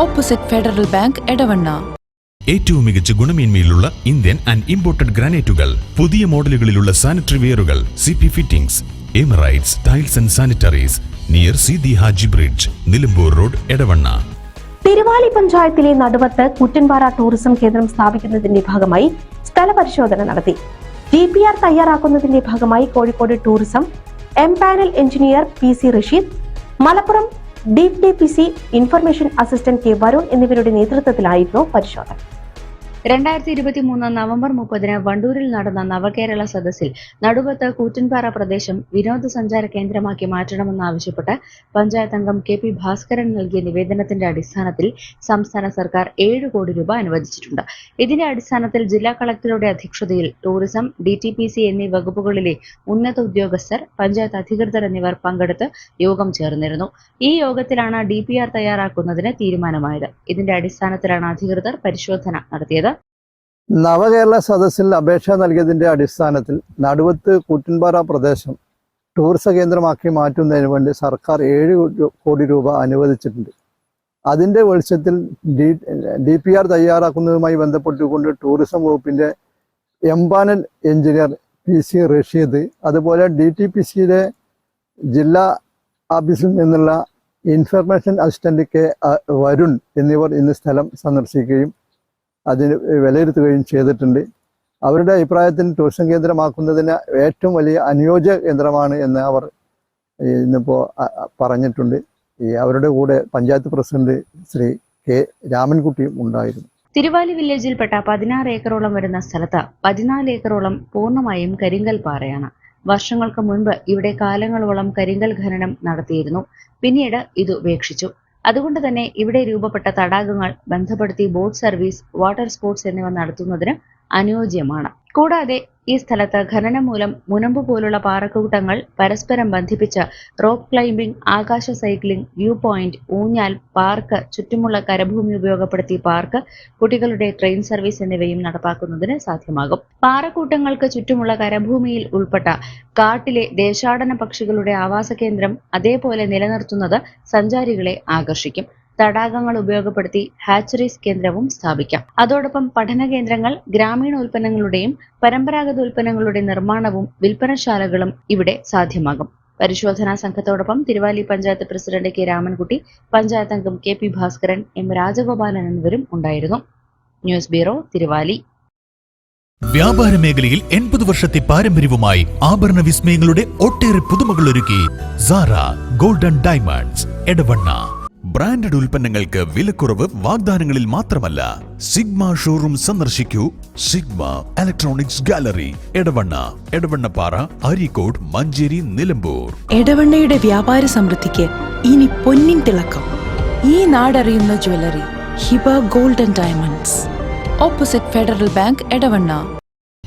opposite federal bank Edavanna. ഏറ്റവും മികച്ച ഗുണമേന്മയിലുള്ള ഇന്ത്യൻ ആൻഡ് ഇമ്പോർട്ടഡ് ഗ്രാനൈറ്റുകൾ പുതിയ മോഡലുകളിലുള്ള sanitary വെയറുകൾ C P fittings Emirates tiles and sanitaries near C the Haji bridge Nilambur road Edavanna. Thiruvali പഞ്ചായത്തിലെ Naduvath കുറ്റൻപാറ tourism കേന്ദ്രം സ്ഥാപിക്കുന്നതിന്റെ ഭാഗമായി സ്ഥലപരിശോധന നടത്തി. ഡി പി ആർ തയ്യാറാക്കുന്നതിന്റെ ഭാഗമായി Kozhikode tourism empanel engineer P C Rasheed Malappuram D D P C information assistant K Varun എന്നിവരുടെ നേതൃത്വത്തിലായിരുന്നു പരിശോധന. രണ്ടായിരത്തി ഇരുപത്തി മൂന്ന് നവംബർ മുപ്പതിന് വണ്ടൂരിൽ നടന്ന നവകേരള സദസ്സിൽ നടുവത്ത് കൂറ്റൻപാറ പ്രദേശം വിനോദസഞ്ചാര കേന്ദ്രമാക്കി മാറ്റണമെന്നാവശ്യപ്പെട്ട് പഞ്ചായത്ത് അംഗം കെ പി ഭാസ്കരൻ നൽകിയ നിവേദനത്തിന്റെ അടിസ്ഥാനത്തിൽ സംസ്ഥാന സർക്കാർ ഏഴ് കോടി രൂപ അനുവദിച്ചിട്ടുണ്ട്. ഇതിന്റെ അടിസ്ഥാനത്തിൽ ജില്ലാ കളക്ടറുടെ അധ്യക്ഷതയിൽ tourism D T P C എന്നീ വകുപ്പുകളിലെ ഉന്നത ഉദ്യോഗസ്ഥർ പഞ്ചായത്ത് അധികൃതർ എന്നിവർ പങ്കെടുത്ത് യോഗം ചേർന്നിരുന്നു. ഈ യോഗത്തിലാണ് ഡി പി ആർ തയ്യാറാക്കുന്നതിന് തീരുമാനമായത്. ഇതിന്റെ അടിസ്ഥാനത്തിലാണ് അധികൃതർ പരിശോധന നടത്തിയത്. നവകേരള സദസ്സിൽ അപേക്ഷ നൽകിയതിന്റെ അടിസ്ഥാനത്തിൽ നടുവത്ത് കൂറ്റൻപാറ പ്രദേശം ടൂറിസ കേന്ദ്രമാക്കി മാറ്റുന്നതിന് വേണ്ടി സർക്കാർ ഏഴ് കോടി രൂപ അനുവദിച്ചിട്ടുണ്ട്. അതിന്റെ വെളിച്ചത്തിൽ ഡി പി ആർ തയ്യാറാക്കുന്നതുമായി ബന്ധപ്പെട്ടുകൊണ്ട് ടൂറിസം വകുപ്പിന്റെ empanel engineer P C Rasheed അതുപോലെ ഡി ടി പി സിയിലെ ജില്ലാ ഓഫീസിൽ നിന്നുള്ള ഇൻഫർമേഷൻ അസിസ്റ്റന്റ് കെ വരുൺ എന്നിവർ ഇന്ന് സ്ഥലം സന്ദർശിക്കുകയും അതിന് വിലയിരുത്തുകയും ചെയ്തിട്ടുണ്ട്. അവരുടെ അഭിപ്രായത്തിന് ടൂറിസം കേന്ദ്രമാക്കുന്നതിന് ഏറ്റവും വലിയ അനുയോജ്യ കേന്ദ്രമാണ് എന്ന് അവർ ഇന്നിപ്പോൾ പറഞ്ഞിട്ടുണ്ട്. ഈ അവരുടെ കൂടെ പഞ്ചായത്ത് പ്രസിഡന്റ് ശ്രീ കെ രാമൻകുട്ടിയും ഉണ്ടായിരുന്നു. തിരുവാലി വില്ലേജിൽപ്പെട്ട പതിനാറ് ഏക്കറോളം വരുന്ന സ്ഥലത്ത് പതിനാല് ഏക്കറോളം പൂർണമായും കരിങ്കൽ പാറയാണ്. വർഷങ്ങൾക്ക് മുൻപ് ഇവിടെ കാലങ്ങളോളം കരിങ്കൽ ഖനനം നടത്തിയിരുന്നു. പിന്നീട് ഇത് ഉപേക്ഷിച്ചു. അതുകൊണ്ട് തന്നെ ഇവിടെ രൂപപ്പെട്ട തടാകങ്ങൾ ബന്ധപ്പെടുത്തി ബോട്ട് സർവീസ് വാട്ടർ സ്പോർട്സ് എന്നിവ നടത്തുന്നതിന് അനുയോജ്യമാണ്. കൂടാതെ ഈ സ്ഥലത്ത് ഖനനം മൂലം മുനമ്പ് പോലുള്ള പാറക്കൂട്ടങ്ങൾ പരസ്പരം ബന്ധിപ്പിച്ച് റോക്ക് ക്ലൈംബിംഗ് ആകാശ സൈക്ലിംഗ് വ്യൂ പോയിന്റ് ഊഞ്ഞാൽ പാർക്ക് ചുറ്റുമുള്ള കരഭൂമി ഉപയോഗപ്പെടുത്തി പാർക്ക് കുട്ടികളുടെ ട്രെയിൻ സർവീസ് എന്നിവയും നടപ്പാക്കുന്നതിന് സാധ്യമാകും. പാറക്കൂട്ടങ്ങൾക്ക് ചുറ്റുമുള്ള കരഭൂമിയിൽ ഉൾപ്പെട്ട കാട്ടിലെ ദേശാടന പക്ഷികളുടെ ആവാസ കേന്ദ്രം അതേപോലെ നിലനിർത്തുന്നത് സഞ്ചാരികളെ ആകർഷിക്കും. തടാകങ്ങൾ ഉപയോഗപ്പെടുത്തി ഹാച്ചറീസ് കേന്ദ്രവും സ്ഥാപിക്കാം. അതോടൊപ്പം പഠന കേന്ദ്രങ്ങൾ ഗ്രാമീണ ഉൽപ്പന്നങ്ങളുടെയും പരമ്പരാഗത ഉൽപ്പന്നങ്ങളുടെ നിർമ്മാണവും വിൽപ്പനശാലകളും ഇവിടെ സാധ്യമാകും. പരിശോധനാ സംഘത്തോടൊപ്പം തിരുവാലി പഞ്ചായത്ത് പ്രസിഡന്റ് കെ രാമൻകുട്ടി പഞ്ചായത്ത് അംഗം K P Bhaskaran M Rajagopalan എന്നിവരും ഉണ്ടായിരുന്നു. News bureau Thiruvali. വ്യാപാര മേഖലയിൽ എൺപത് വർഷത്തെ പാരമ്പര്യവുമായി ആഭരണ വിസ്മയങ്ങളുടെ ഒട്ടേറെ പുതുമകൾ ഒരുക്കി. Zara golden diamonds Edavanna. Branded ഉൽപ്പന്നങ്ങൾക്ക് വിലക്കുറവ് വാഗ്ദാനങ്ങളിൽ മാത്രമല്ല. സിഗ്മ ഷോറൂം സന്ദർശിക്കൂ. Sigma electronics gallery Edavanna Edavannappara Areekode Manjeri Nilambur. എടവണ്ണയുടെ വ്യാപാര സമൃദ്ധിക്ക് ഇനി പൊന്നിൻ തിളക്കം. ഈ നാടറിയുന്ന jewellery Hiba golden diamonds. Opposite federal bank Edavanna.